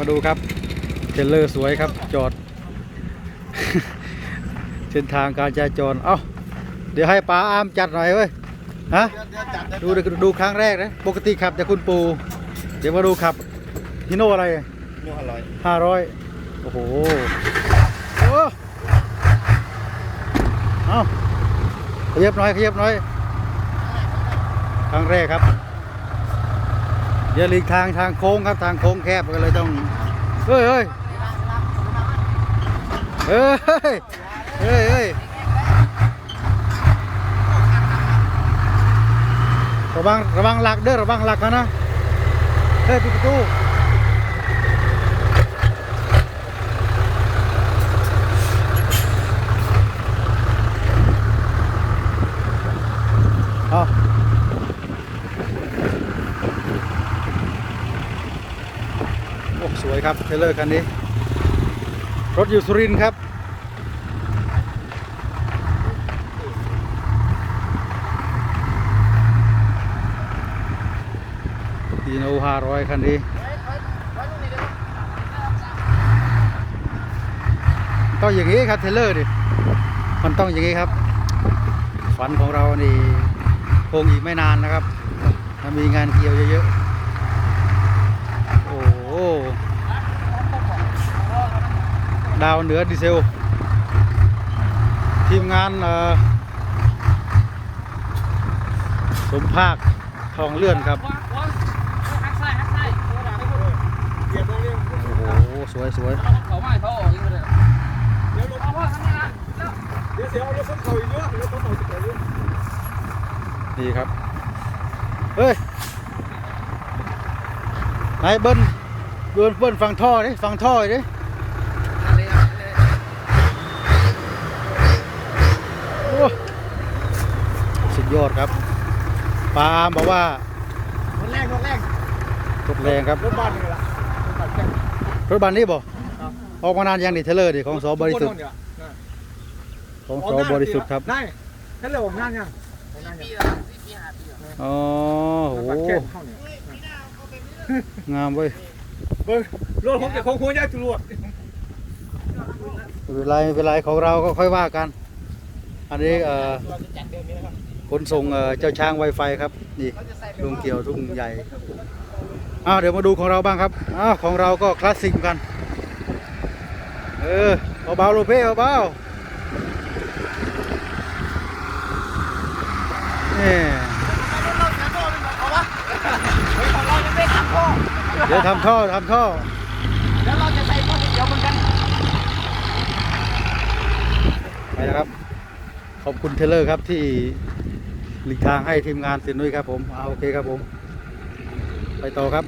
มาดูครับเทรลเลอร์สวยครับจอด เส้นทางการจราจรเอ้าเดี๋ยวให้ป้าอามจัดหน่อยเว้ยฮะดูดูดูครั้งแรกนะปกติขับจากคุณปู เดี๋ยวมาดูขับฮิโน่อะไรนู่นอร่อยห้าร้อยโอ้โหโอ้เอาขยับหน่อยขยับหน่อยครั้งแรกครับ อย่าหลีกทางทางโค้งครับทางโค้งแคบก็เลยต้องเฮ้ยเฮ้ยเฮ้ยเฮ้ยเฮ้ยระวังระวังหลักเด้อระวังหลักนะนะเฮ้ยปิดประตู ยครับเทเลอร์คันนี้ รถอยู่สุรินทร์ครับ ดีโนห้าร้อยคันนี้ต้องอย่างนี้ครับเทเลอร์ดิมันต้องอย่างนี้ครับ ฝันของเรานี่คงอีกไม่นานนะครับ ถ้ามีงานเกี่ยวเยอะๆ โอ้โห ดาวเหนือดีเซล ทีมงานสมภาคทองเลื่อนครับ โอ้โห สวยสวยดีครับ เฮ้ยไหนเบิ้ลเบิ้ลเบิ้ลฟังท่อดิฟังท่อดิ โอ้สุด ยอดครับปาล์มบอกว่ารถแรกรถแรกรถแรงครับรถบ้านนี่แหละรถบ้านแค่รถบันนี้บอกครับออกมานานยังนี่เทเลอร์ดิของสอบริสุทธิ์ของสอบริสุทธิ์ครับได้นั่นเลยผมนั่งยังผมนั่งปียังละสี่ปีห้าปีละอ๋อโอ้รถโหบ้านแค่เข้าเนี่ยงามเว้ยเบิ้งรถผมจะคงควรจะจรวดไม่เป็นไรไม่เป็นไรของเราก็ค่อยว่ากัน อันนี้เอ่อ เราจะจัดเดือนนี้นะครับขนส่งเอ่อเจ้าช้างไวไฟครับนี่ลุงเกี่ยวทุ่งใหญ่อ้าวเดี๋ยวมาดูของเราบ้างครับอ้าวของเราก็คลาสสิกเหมือนกัน เออเบาๆโลเพ่เบาๆนี่เราจะไม่ทำพ่อเดี๋ยวทำท่อทำท่อแล้วเราจะใส่พ่อเดียวเหมือนกันไปนะครับขอบคุณเทเลอร์ครับที่ หลีกทางให้ทีมงานสินนุ้ยครับผมเอาโอเคครับผม ไปต่อครับ